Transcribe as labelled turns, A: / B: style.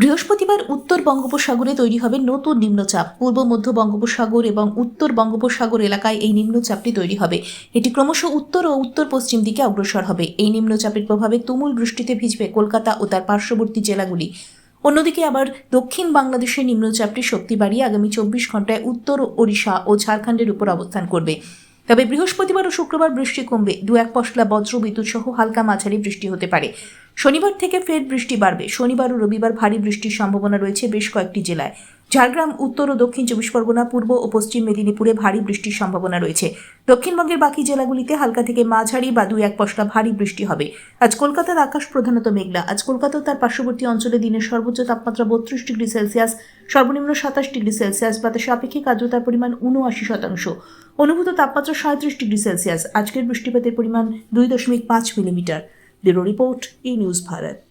A: বৃহস্পতিবার উত্তর বঙ্গোপসাগরে তৈরি হবে নতুন নিম্নচাপ। পূর্ব মধ্য বঙ্গোপসাগর এবং উত্তর বঙ্গোপসাগর এলাকায় এই নিম্নচাপটি তৈরি হবে। এটি ক্রমশ উত্তর ও উত্তর পশ্চিম দিকে অগ্রসর হবে। এই নিম্নচাপের প্রভাবে তুমুল বৃষ্টিতে ভিজবে কলকাতা ও তার পার্শ্ববর্তী জেলাগুলি। অন্যদিকে আবার দক্ষিণ বাংলাদেশের নিম্নচাপটি শক্তি বাড়িয়ে আগামী চব্বিশ ঘন্টায় উত্তর ওড়িশা ও ঝাড়খণ্ডের উপর অবস্থান করবে। তবে বৃহস্পতিবার ও শুক্রবার বৃষ্টি কমবে। দু এক পশলা বজ্র বিদ্যুৎ সহ হালকা মাঝারি বৃষ্টি হতে পারে। শনিবার থেকে ফের বৃষ্টি বাড়বে। শনিবার ও রবিবার ভারী বৃষ্টির সম্ভাবনা রয়েছে বেশ কয়েকটি জেলায়। ঝাড়গ্রাম, উত্তর ও দক্ষিণ চব্বিশ পরগনা, পূর্ব ও পশ্চিম মেদিনীপুরে ভারী বৃষ্টির সম্ভাবনা রয়েছে। দক্ষিণবঙ্গের বাকি জেলাগুলিতে হালকা থেকে মাঝারি বা দুই এক পশলা ভারী বৃষ্টি হবে। আজ কলকাতার আকাশ প্রধানত মেঘলা। আজ কলকাতা তার পার্শ্ববর্তী অঞ্চলে দিনের সর্বোচ্চ তাপমাত্রা বত্রিশ ডিগ্রি সেলসিয়াস, সর্বনিম্ন সাতাশ ডিগ্রি সেলসিয়াস, বাতাসে আপেক্ষিক আর্দ্রতার পরিমাণ উনআশি শতাংশ। অনুভূত তাপমাত্রা সাঁত্রিশ ডিগ্রি সেলসিয়াস। আজকের বৃষ্টিপাতের পরিমাণ দুই দশমিক পাঁচ millimetre. Bureau report e news Bharat.